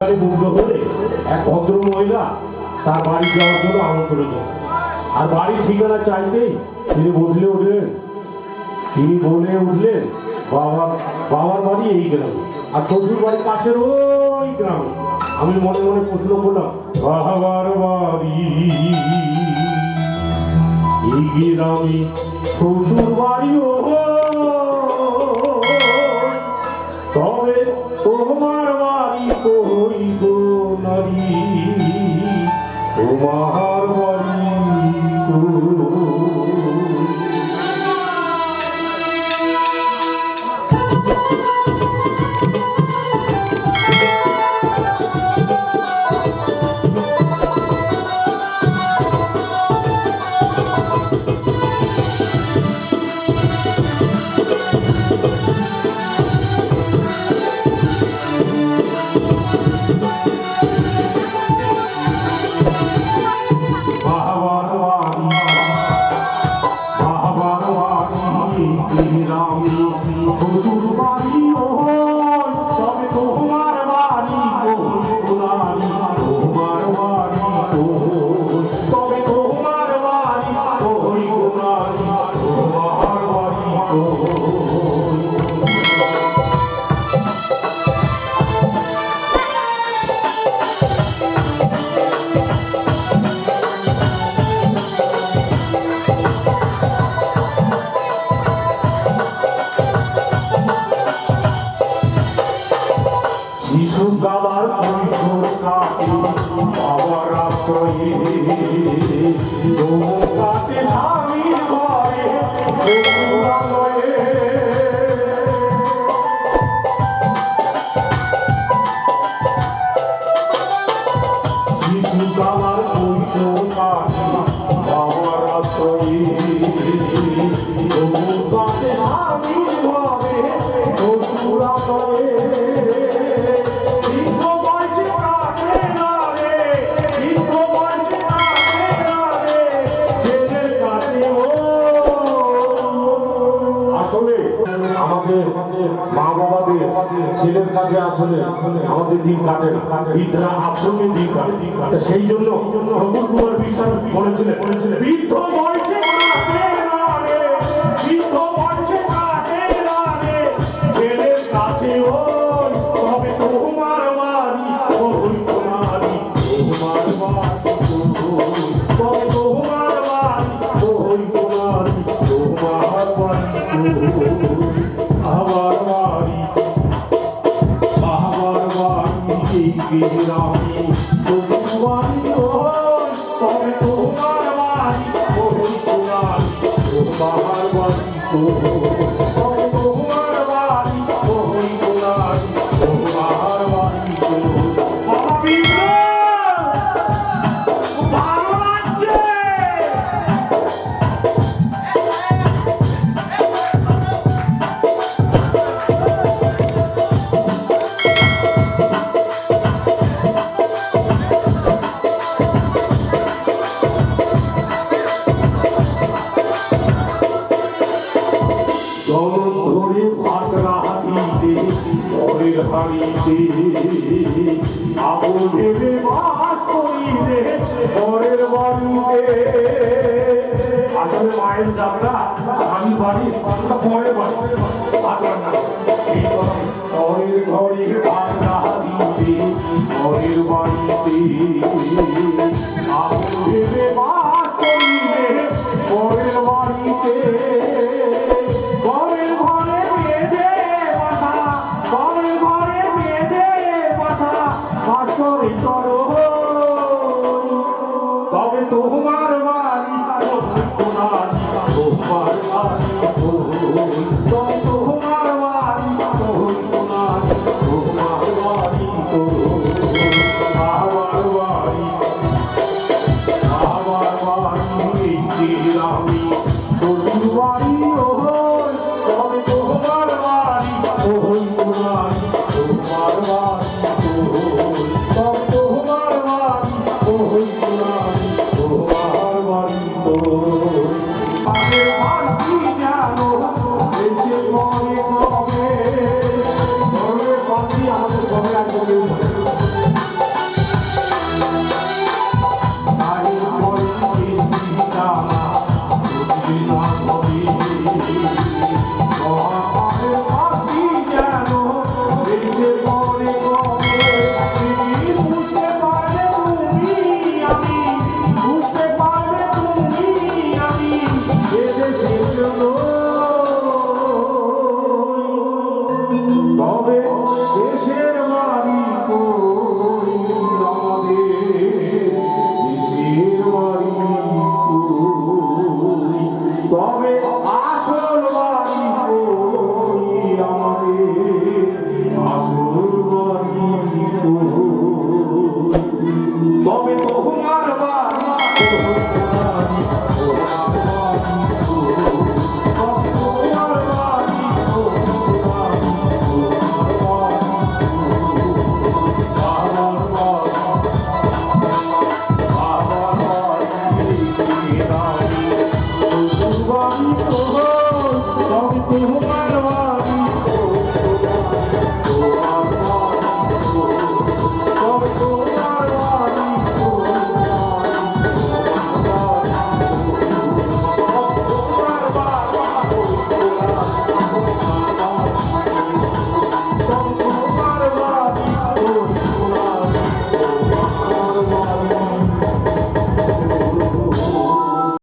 এক ভদ্র মহিলা তার বাড়ি যাওয়ার জন্য আর বাড়ির ঠিকানা চাইতেই তিনি বদলে উঠলেন। তিনি বলে উঠলেন। বাবার বাড়ি এই গ্রামে। আর শ্বশুর বাড়ি পাশের ওই গ্রামে। আমি মনে মনে প্রশ্ন করলাম, বাবার বাড়ি। এই গ্রামে শ্বশুর বাড়ি ও তোমার আসলে আমাদের দিন কাটে না। বৃদ্ধরা আশ্রমে দিন কাটে। সেই জন্য প্রভু কুমার বিশ্বাস বলেছিলেন বৃদ্ধ বৃদ্ধ বয়সে কাটে ছেলের কাছে তবে তোমার তোমার বাড়ি ওই, পরের হাড়িতে। আগুন পরের বাড়িতে। আসলে মায়ের যাত্রা স্বামী বাড়ি পরের বাড়ি। কথা পরের ঘরে হাতিতে পরের বাড়িতে। আগুন পরের বাড়িতে। তবে বহু